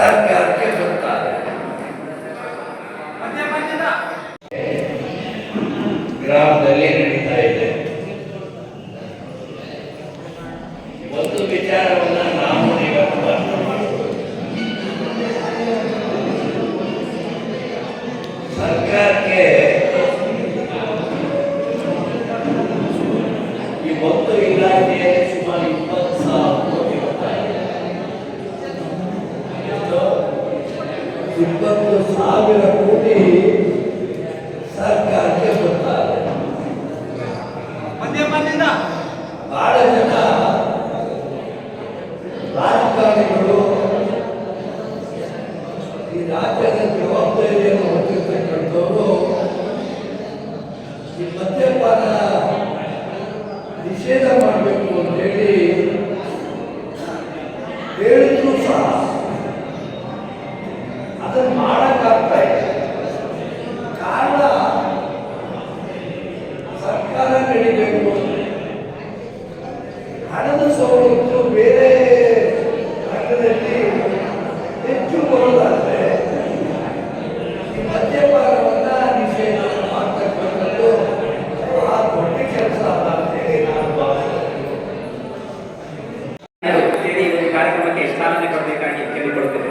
ಸರ್ಕಾರಕ್ಕೆ ಬರ್ತಾರೆ ಗ್ರಾಮದಲ್ಲಿ ಇಪ್ಪತ್ತು ಸಾವಿರ ಕೋಟಿ ಸರ್ಕಾರಕ್ಕೆ ಬರ್ತಾರೆ ಬಹಳ ಜನ ರಾಜಕಾರಣಿಗಳು ಈ ರಾಜ್ಯದ ಜವಾಬ್ದಾರಿಯನ್ನು ಹೊಂದಿರತಕ್ಕಂಥವರು ಈ ಮದ್ಯಪಾನ ನಿಷೇಧ ಮಾಡಬೇಕು ಅಂತ ಹೇಳಿ ಅದನ್ನು ಮಾಡೋಕ್ಕಾಗ್ತಾ ಕಾರಣ, ಸರ್ಕಾರ ನಡಿಬೇಕು. ಹಣದ ಸೌಲಭ್ಯ ಬೇರೆ ರಂಗದಲ್ಲಿ ಹೆಚ್ಚು ಬರೋದಾದರೆ ಈ ಮದ್ಯಪಾನವನ್ನು ನಿಷೇಧ ಮಾಡ್ತಕ್ಕಂಥದ್ದು ಬಹಳ ದೊಡ್ಡ ಕೆಲಸ ಅಲ್ಲ ಅಂತೇಳಿ ನಾನು ಭಾವಿಸ್ತೇನೆ ಕಾರ್ಯಕ್ರಮಕ್ಕೆ ಸ್ಥಾನನೆ ಕೊಡಬೇಕಾಗಿ ಕೇಳಿಕೊಳ್ತೇನೆ